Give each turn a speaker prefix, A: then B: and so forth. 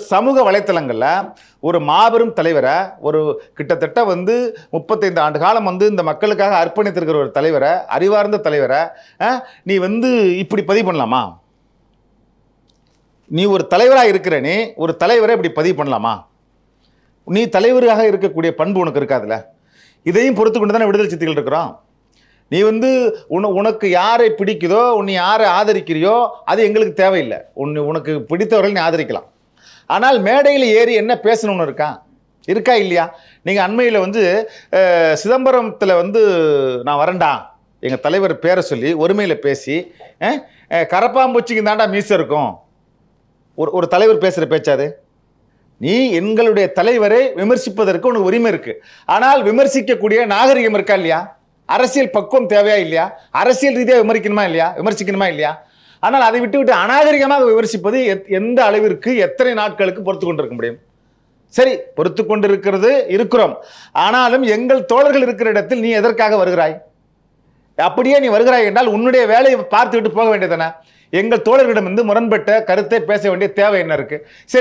A: சமூக வலைத்தளங்களில் ஒரு மாபெரும் தலைவரை ஒரு கிட்டத்தட்ட வந்து முப்பத்தைந்து ஆண்டு காலம் வந்து இந்த மக்களுக்காக அர்ப்பணித்திருக்கிற ஒரு தலைவரை அறிவார்ந்த தலைவரை நீ வந்து இப்படி பதிவு பண்ணலாமா? நீ ஒரு தலைவராக இருக்கிற நீ ஒரு தலைவரை இப்படி பதிவு பண்ணலாமா? நீ தலைவராக இருக்கக்கூடிய பண்பு உனக்கு இருக்காதுல்ல. இதையும் பொறுத்து கொண்டு தானே விடுதலை சித்திகள் இருக்கிறோம். நீ வந்து உன உனக்கு யாரை பிடிக்குதோ உன்னை யாரை ஆதரிக்கிறியோ அது எங்களுக்கு தேவையில்லை. உன்னை உனக்கு பிடித்தவர்கள் நீ ஆதரிக்கலாம். ஆனால் மேடையில் ஏறி என்ன பேசணும்னு இருக்கா? இருக்கா இல்லையா? நீங்கள் அண்மையில் வந்து சிதம்பரத்தில் வந்து நான் வரேன்டா. எங்கள் தலைவர் பேரை சொல்லி ஒருமையில் பேசி கரப்பாம்பூச்சிக்கு தாண்டா மீச இருக்கும். ஒரு ஒரு தலைவர் பேசுகிற பேச்சாது நீ எங்களுடைய தலைவரை விமர்சிப்பதற்கு உனக்கு உரிமை இருக்குது ஆனால் விமர்சிக்கக்கூடிய நாகரிகம் இருக்கா இல்லையா? அரசியல் பக்குவம் தேவையா இல்லையா? அரசியல் ரீதியாக விமர்சிக்கணுமா இல்லையா? விமர்சிக்கணுமா இல்லையா? ஆனால் அதை விட்டு விட்டு அநாகரிகமாக விமர்சிப்பது எத்- எந்த அளவிற்கு எத்தனை நாட்களுக்கு பொறுத்து கொண்டிருக்க முடியும்? சரி பொறுத்து கொண்டிருக்கிறது இருக்கிறோம். ஆனாலும் எங்கள் தோழர்கள் இருக்கிற இடத்தில் நீ எதற்காக வருகிறாய்? அப்படியே நீ வருகிறாய் என்றால் உன்னுடைய வேலையை பார்த்துவிட்டு போக வேண்டியதானே எங்கள் தோழர்களிடம் வந்து முரண்பட்ட கருத்தை பேச வேண்டிய தேவை என்ன இருக்கு? சரி